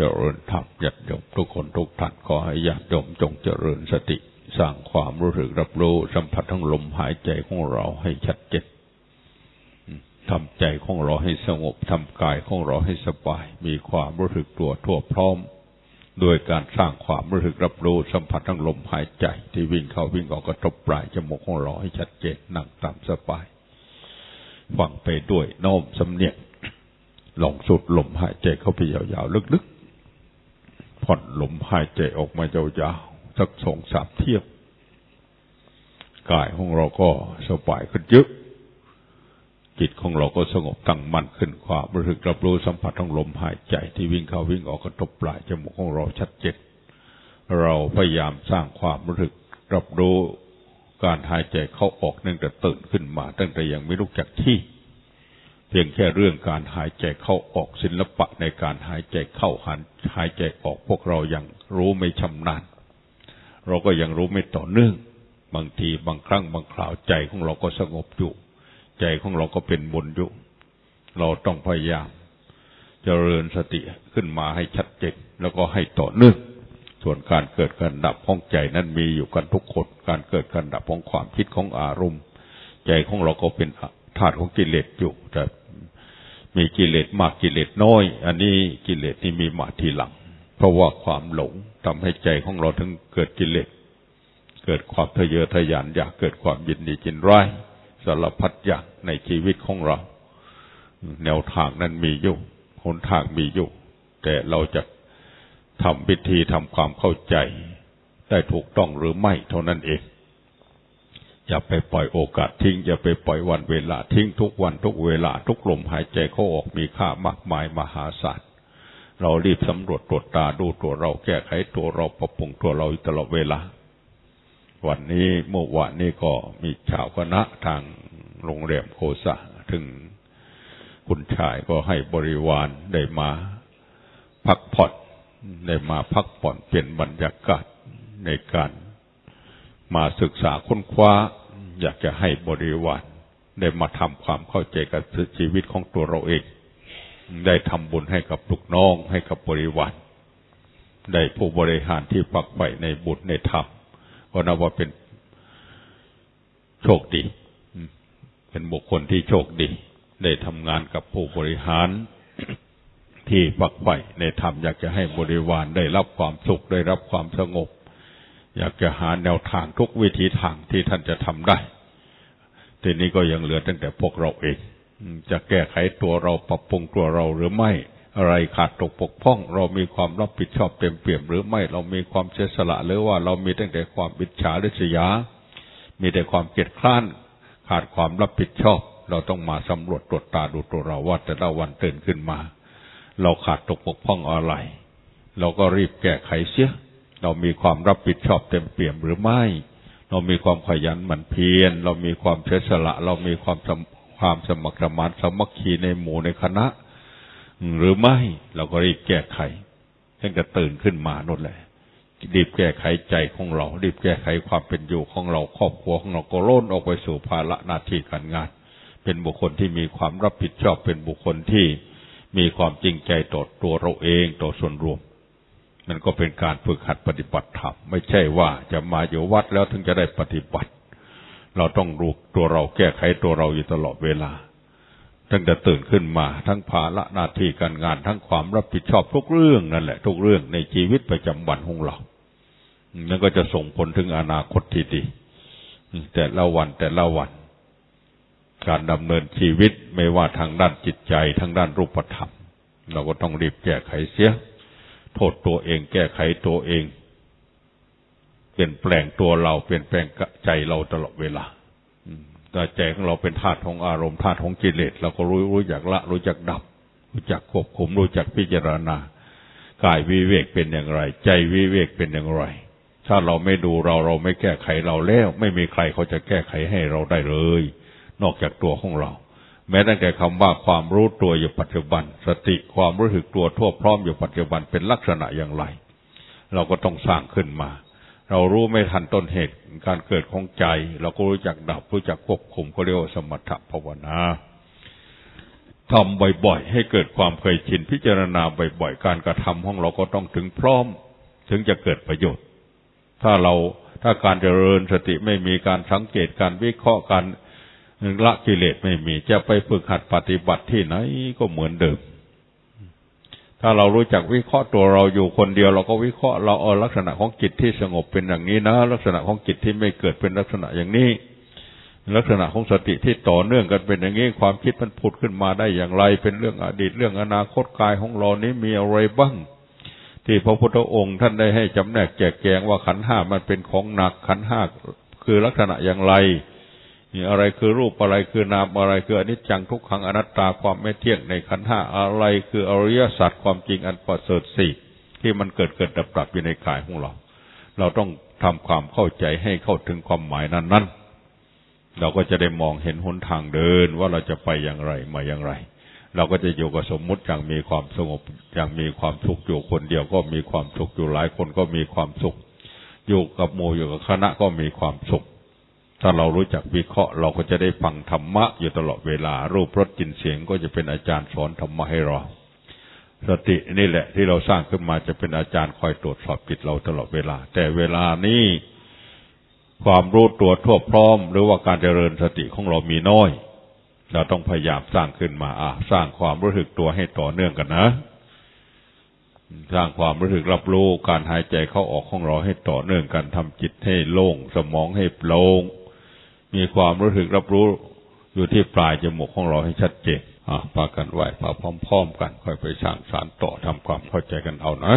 เจริญธรรมญาติโยมทุกคนทุกท่านขอให้ญาติโยมจงเจริญสติสร้างความรู้สึกรับรู้สัมผัสทั้งลมหายใจของเราให้ชัดเจนทำใจของเราให้สงบทำกายของเราให้สบาย มีความรู้สึกตัวทั่วพร้อม โดยการสร้างความรู้สึกรับรู้สัมผัสทั้งลมหายใจ ที่วิ่งเข้าวิ่งออกกระทบปลายจมูกของเราให้ชัดเจนนั่งตามสบายฟังไปด้วยน้อมสำเนียงลองสุดลมหายใจเข้าไปยาวๆลึกๆ ผ่อนลมหายใจออกมายาวๆสักสองสามเที่ยวกายของเราก็สบายขึ้นเยอะจิตของเราก็สงบตั้งมั่นขึ้นความรู้สึกรับรู้สัมผัสของลมหายใจที่วิ่งเข้าวิ่งออกกระทบปลายจมูกของเราชัดเจนเราพยายามสร้างความรู้สึกรับรู้การหายใจเข้าออกนั่งแต่ตื่นขึ้นมาตั้งแต่ยังไม่รู้จักที่ เพียงแค่เรื่องการหายใจเข้าออกศิลปะในการหายใจเข้าหันหายใจออกพวกเรายังรู้ไม่ชำนาญ เราก็ยังรู้ไม่ต่อเนื่อง บางทีบางครั้งบางคราวใจของเราก็สงบอยู่ ใจของเราก็เป็นบุญอยู่ เราต้องพยายามเจริญสติขึ้นมาให้ชัดเจนแล้วก็ให้ต่อเนื่อง ส่วนการเกิดการดับของใจนั้นมีอยู่กันทุกคน การเกิดการดับของความคิดของอารมณ์ ใจของเราก็เป็น ธาตุของกิเลสอยู่แต่มีกิเลสมากกิเลสน้อย อันนี้กิเลสที่มีมาทีหลัง เพราะว่าความหลงทำให้ใจของเราถึงเกิดกิเลสเกิดความทะเยอทะยานอยากเกิดความยินดีจินร้ายสารพัดอย่างในชีวิตของเรา แนวทางนั้นมีอยู่หนทางมีอยู่แต่เราจะทำพิธีทำความเข้าใจ ได้ถูกต้องหรือไม่เท่านั้นเอง อย่าไปปล่อยโอกาสทิ้ง อย่าไปปล่อยวันเวลาทิ้งทุกวันทุกเวลาทุกลมหายใจเข้าออกมีค่ามากมายมหาศาลเรารีบสำรวจตรวจตาดูตัวเราแก้ไขตัวเราปรับปรุงตัวเราตลอดเวลา วันนี้เมื่อวานนี้ก็มีชาวคณะทางโรงแรมโคสะถึงคุณชายก็ให้บริวารได้มาพักผ่อนได้มาพักผ่อนเปลี่ยนบรรยากาศในการ มาศึกษาค้นคว้า อยากจะให้บริวารได้มาทำความเข้าใจกับชีวิตของตัวเราเอง ได้ทำบุญให้กับลูกน้องให้กับบริวารได้ผู้บริหารที่ปักใฝ่ในบุญในธรรมก็นับว่าเป็นโชคดี เป็นบุคคลที่โชคดี ได้ทำงานกับผู้บริหารที่ปักใฝ่ในธรรมอยากจะให้บริวารได้รับความสุขได้รับความสงบ อยากจะหาแนวทางทุกวิธีทางที่ท่านจะทำได้ ทีนี้ก็ยังเหลือตั้งแต่พวกเราเอง จะแก้ไขตัวเราปรับปรุงตัวเราหรือไม่ อะไรขาดตกปกพ้อง เรามีความรับผิดชอบเต็มเปี่ยมหรือไม่ เรามีความเสียสละหรือว่าเรามีตั้งแต่ความบิดฉาริษยา มีแต่ความเกียดคร้านขาดความรับผิดชอบ เราต้องมาสำรวจตรวจตาดูตัวเราว่าแต่ละวันตื่นขึ้นมา เราขาดตกปกพ้องอะไร เราก็รีบแก้ไขเสีย เรามีความรับผิดชอบเต็มเปี่ยมหรือไม่ เรามีความขยันหมั่นเพียร เรามีความเฉสละ เรามีความความสมัครสมานสมัคคีในหมู่ในคณะ หรือไม่ เราก็รีบแก้ไขตั้งแต่ตื่นขึ้นมานั่นแหละรีบแก้ไขใจของเรา รีบแก้ไขความเป็นอยู่ของเรา ครอบครัวของเราก็ล้นออกไปสู่ภาระหน้าที่การงาน เป็นบุคคลที่มีความรับผิดชอบ เป็นบุคคลที่มีความจริงใจต่อตัวเราเอง ต่อส่วนรวม มันก็เป็นการฝึกหัดปฏิบัติธรรมไม่ใช่ว่าจะมาอยู่วัดแล้วถึงจะได้ปฏิบัติ เราต้องรู้ตัวเราแก้ไขตัวเราอยู่ตลอดเวลา ตั้งแต่ตื่นขึ้นมาทั้งภาระหน้าที่การงานทั้งความรับผิดชอบทุกเรื่องนั่นแหละ ทุกเรื่องในชีวิตประจำวันของเรานั่นก็จะส่งผลถึงอนาคตที่ดีแต่ละวันแต่ละวัน การดำเนินชีวิตไม่ว่าทางด้านจิตใจทางด้านรูปธรรม เราก็ต้องรีบแก้ไขเสีย โทษตัวเอง แก้ไขตัวเอง เปลี่ยนแปลงตัวเราเปลี่ยนแปลงใจเราตลอดเวลาแต่ใจของเราเป็นธาตุของอารมณ์ธาตุของกิเลสเราก็รู้รู้จักละ รู้จักดับ รู้จักควบคุม รู้จักพิจารณากายวิเวกเป็นอย่างไร ใจวิเวกเป็นอย่างไร ถ้าเราไม่ดูเราเราไม่แก้ไขเราแล้ว ไม่มีใครเขาจะแก้ไขให้เราได้เลย นอกจากตัวของเรา แม้ตั้งแต่คำว่าความรู้ตัวอยู่ปัจจุบัน สติความรู้สึกตัวทั่วพร้อมอยู่ปัจจุบันเป็นลักษณะอย่างไร เราก็ต้องสร้างขึ้นมา เรารู้ไม่ทันต้นเหตุการเกิดของใจ เราก็รู้จักดับรู้จักควบคุมก็เรียกว่าสมถภาวนาทำบ่อยๆ ให้เกิดความเคยชินพิจารณาบ่อยๆ การกระทำของเราก็ต้องถึงพร้อม ถึงจะเกิดประโยชน์ ถ้าเราถ้าการเจริญสติไม่มีการสังเกตการวิเคราะห์การ ละกิเลสไม่มี จะไปฝึกหัดปฏิบัติที่ไหนก็เหมือนเดิม ถ้าเรารู้จักวิเคราะห์ตัวเราอยู่คนเดียว เราก็วิเคราะห์เราเอาลักษณะของจิตที่สงบเป็นอย่างนี้นะ ลักษณะของจิตที่ไม่เกิดเป็นลักษณะอย่างนี้ ลักษณะของสติที่ต่อเนื่องกันเป็นอย่างนี้ความคิดมันผุดขึ้นมาได้อย่างไร เป็นเรื่องอดีตเรื่องอนาคตกายของเรานี้มีอะไรบ้างที่พระพุทธองค์ท่านได้ให้จำแนกแจกแจงว่าขันห้ามันเป็นของหนักขันห้าคือลักษณะอย่างไร นี่อะไรคือรูปอะไรคือนามอะไรคืออนิจจังทุกขังอนัตตาความไม่เที่ยงในขันธ์ห้าอะไรคืออริยสัจความจริงอันประเสริฐสี่ที่มันเกิดเกิดดับดับอยู่ในกายของเรา เราต้องทำความเข้าใจให้เข้าถึงความหมายนั้นนั้นเราก็จะได้มองเห็นหนทางเดินว่าเราจะไปอย่างไรมาอย่างไร เราก็จะอยู่กับสมมุติอย่างมีความสงบอย่างมีความสุขอยู่คนเดียวก็มีความสุขอยู่หลายคนก็มีความสุข อยู่กับหมู่อยู่กับคณะก็มีความสุข ถ้าเรารู้จักวิเคราะห์ เราก็จะได้ฟังธรรมะอยู่ตลอดเวลา รูปรสกลิ่นเสียงก็จะเป็นอาจารย์สอนธรรมะให้เรา สตินี่แหละ ที่เราสร้างขึ้นมาจะเป็นอาจารย์คอยตรวจสอบจิตเราตลอดเวลา แต่เวลานี้ความรู้ตัวทั่วพร้อม หรือว่าการเจริญสติของเรามีน้อย เราต้องพยายามสร้างขึ้นมาอะสร้างความรู้สึกตัวให้ต่อเนื่องกันนะ สร้างความรู้สึกรับรู้การหายใจเข้าออกของเราให้ต่อเนื่องกันทำจิตให้โล่ง สมองให้โปร่ง มีความรู้สึกรับรู้อยู่ที่ปลายจมูกของเราให้ชัดเจนอะพากันไหวพาพร้อม ๆ กัน ค่อยไปสร้างสารต่อทำความเข้าใจกันเอานะ